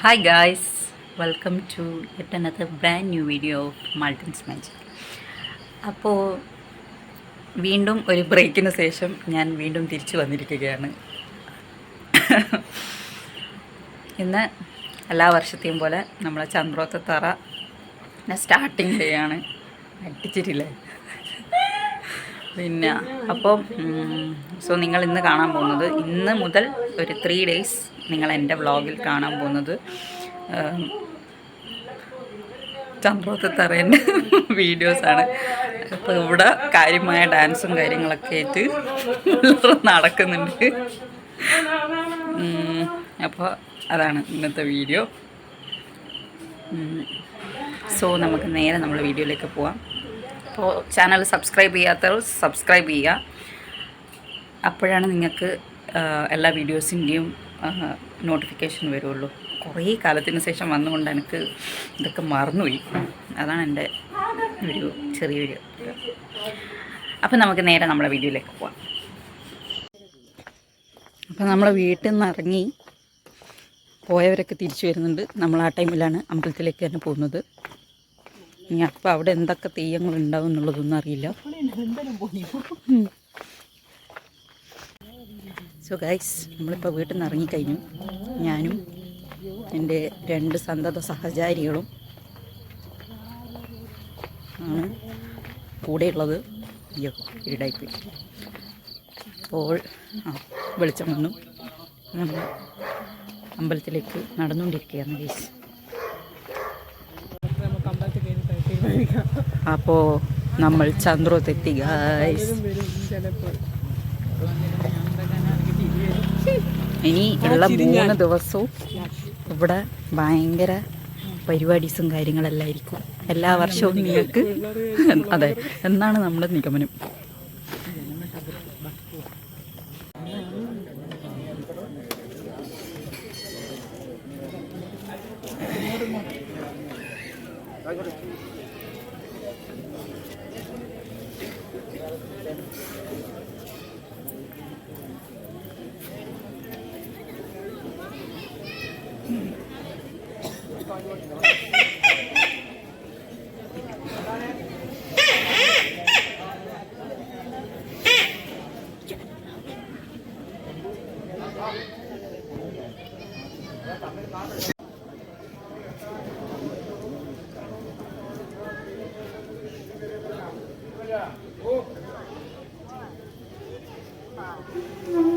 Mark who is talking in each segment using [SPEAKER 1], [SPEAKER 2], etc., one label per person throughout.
[SPEAKER 1] Hi guys welcome to yet another brand new video of മാൾട്ടൻസ് magic അപ്പോൾ വീണ്ടും ഒരു ബ്രേക്കിന് ശേഷം ഞാൻ വീണ്ടും തിരിച്ചു വന്നിരിക്കുകയാണ്. ഇന്ന് എല്ലാ വർഷത്തെയും പോലെ നമ്മളെ ചന്ദ്രോത്ത തറ സ്റ്റാർട്ടിങ് ഡേ ആണ്. അടിച്ചിട്ടില്ലേ? പിന്നെ അപ്പോൾ സോ നിങ്ങൾ ഇന്ന് കാണാൻ പോകുന്നത് ഇന്ന് മുതൽ ഒരു ത്രീ ഡേയ്സ് നിങ്ങൾ എന്റെ വ്ളോഗിൽ കാണാൻ പോകുന്നത് ചന്ദ്രോത്ത് തറേന്റെ വീഡിയോസാണ്. അപ്പോൾ ഇവിടെ കാര്യമായ ഡാൻസും കാര്യങ്ങളൊക്കെ ആയിട്ട് നടക്കുന്നുണ്ട്. അപ്പോൾ അതാണ് ഇന്നത്തെ വീഡിയോ. സോ നമുക്ക് നേരെ നമ്മൾ വീഡിയോയിലേക്ക് പോവാം. അപ്പോൾ ചാനൽ സബ്സ്ക്രൈബ് ചെയ്യാത്തവർ സബ്സ്ക്രൈബ് ചെയ്യുക. അപ്പോഴാണ് നിങ്ങൾക്ക് എല്ലാ വീഡിയോസിന്റെയും നോട്ടിഫിക്കേഷൻ വരുള്ളൂ. കുറേ കാലത്തിന് ശേഷം വന്നുകൊണ്ട് എനിക്ക് ഇതൊക്കെ മറന്നുപോയി. അതാണ് എന്റെ ഒരു ചെറിയൊരു അപ്പം നമുക്ക് നേരെ നമ്മളെ വീഡിയോയിലേക്ക് പോവാം. അപ്പം നമ്മളെ വീട്ടിൽ നിന്ന് ഇറങ്ങി പോയവരൊക്കെ തിരിച്ചു വരുന്നുണ്ട്. നമ്മൾ ആ ടൈമിലാണ് അമ്പലത്തിലേക്ക് തന്നെ പോകുന്നത്. ഇനി അവിടെ എന്തൊക്കെ തെയ്യങ്ങൾ ഉണ്ടാവും എന്നുള്ളതൊന്നും അറിയില്ല. സോ ഗൈസ് നമ്മളിപ്പോൾ വീട്ടിൽ നിന്ന് ഇറങ്ങിക്കഴിഞ്ഞു. ഞാനും എന്റെ രണ്ട് സന്തത സഹചാരികളും ആണ് കൂടെയുള്ളത് അയ്യോ ഇരുടായിപ്പോയി അപ്പോൾ വെളിച്ചം വന്നു. നമ്മൾ അമ്പലത്തിലേക്ക് നടന്നുകൊണ്ടിരിക്കുകയാണ് ഗൈസ് അപ്പോൾ നമ്മൾ ചന്ദ്രോത്തെത്തി ഗായ്സ് ഇനി ഉള്ള മൂന്ന് ദിവസവും ഇവിടെ ഭയങ്കര പരിപാടീസും കാര്യങ്ങളെല്ലാം ആയിരിക്കും. എല്ലാ വർഷവും നിങ്ങൾക്ക് അതെ എന്നാണ് നമ്മുടെ നിഗമനം.
[SPEAKER 2] Thank you. Tchau.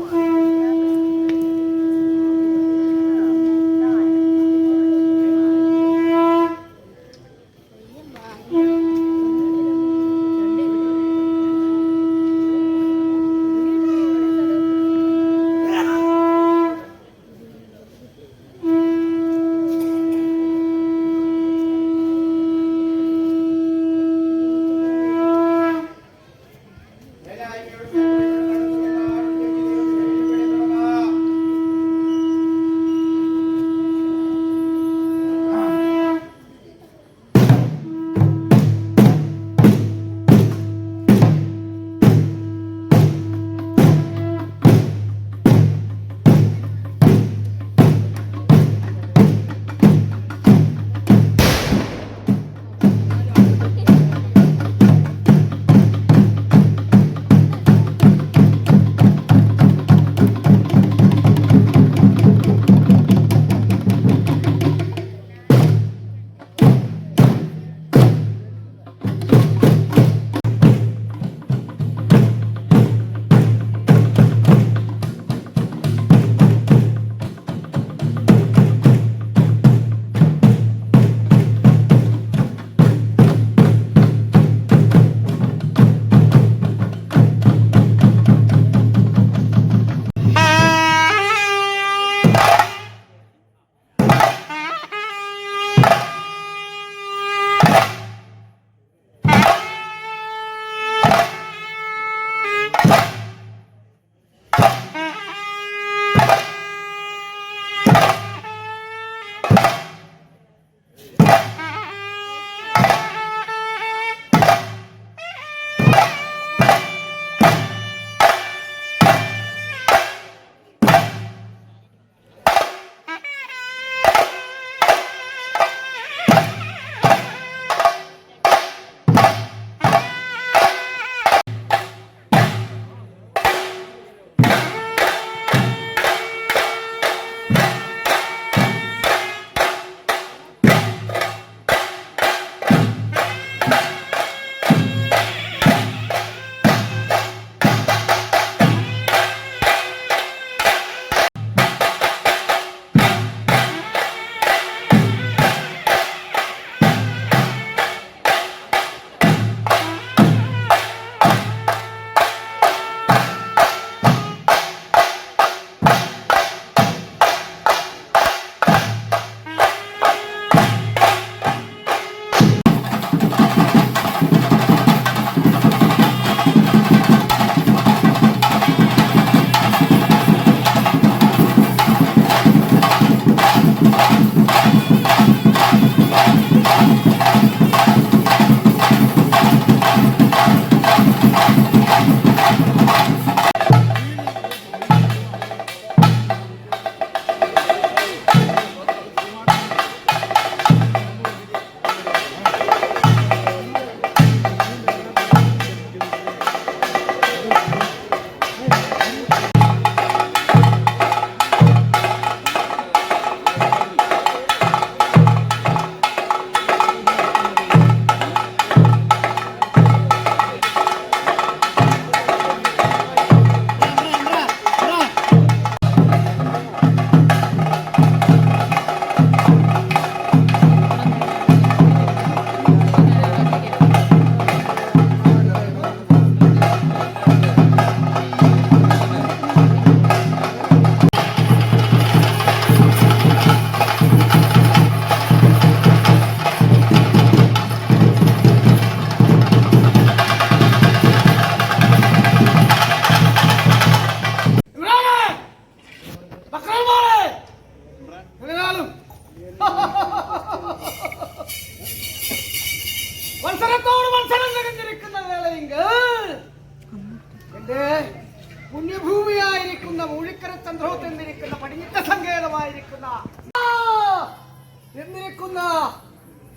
[SPEAKER 2] എന്നിരിക്കുന്ന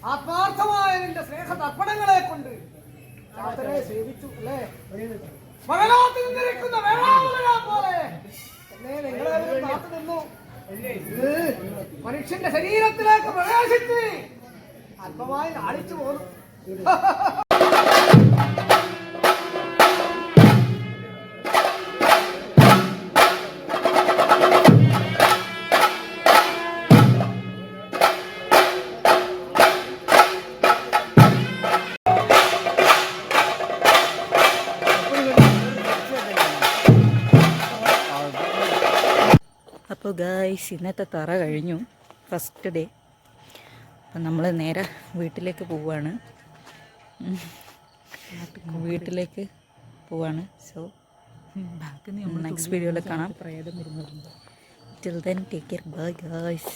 [SPEAKER 2] ആത്മാർത്ഥമായ നിന്റെ സ്നേഹ തർപ്പണങ്ങളെ കൊണ്ട് സേവിച്ചു അല്ലേ? മകളാത്ത് നിന്നിരിക്കുന്ന പോലെ. എന്നെ മനുഷ്യന്റെ ശരീരത്തിലേക്ക് പ്രവേശിച്ച് അല്പമായി നാളിച്ചു പോന്നു.
[SPEAKER 1] ഗായ്സ് ഇന്നത്തെ തറ കഴിഞ്ഞു. ഫസ്റ്റ് ഡേ അപ്പം നമ്മൾ നേരെ വീട്ടിലേക്ക് പോവാണ്. വീട്ടിലേക്ക് പോവാണ്. സോ നെക്സ്റ്റ് വീഡിയോയിൽ കാണാം. Till then take care bye guys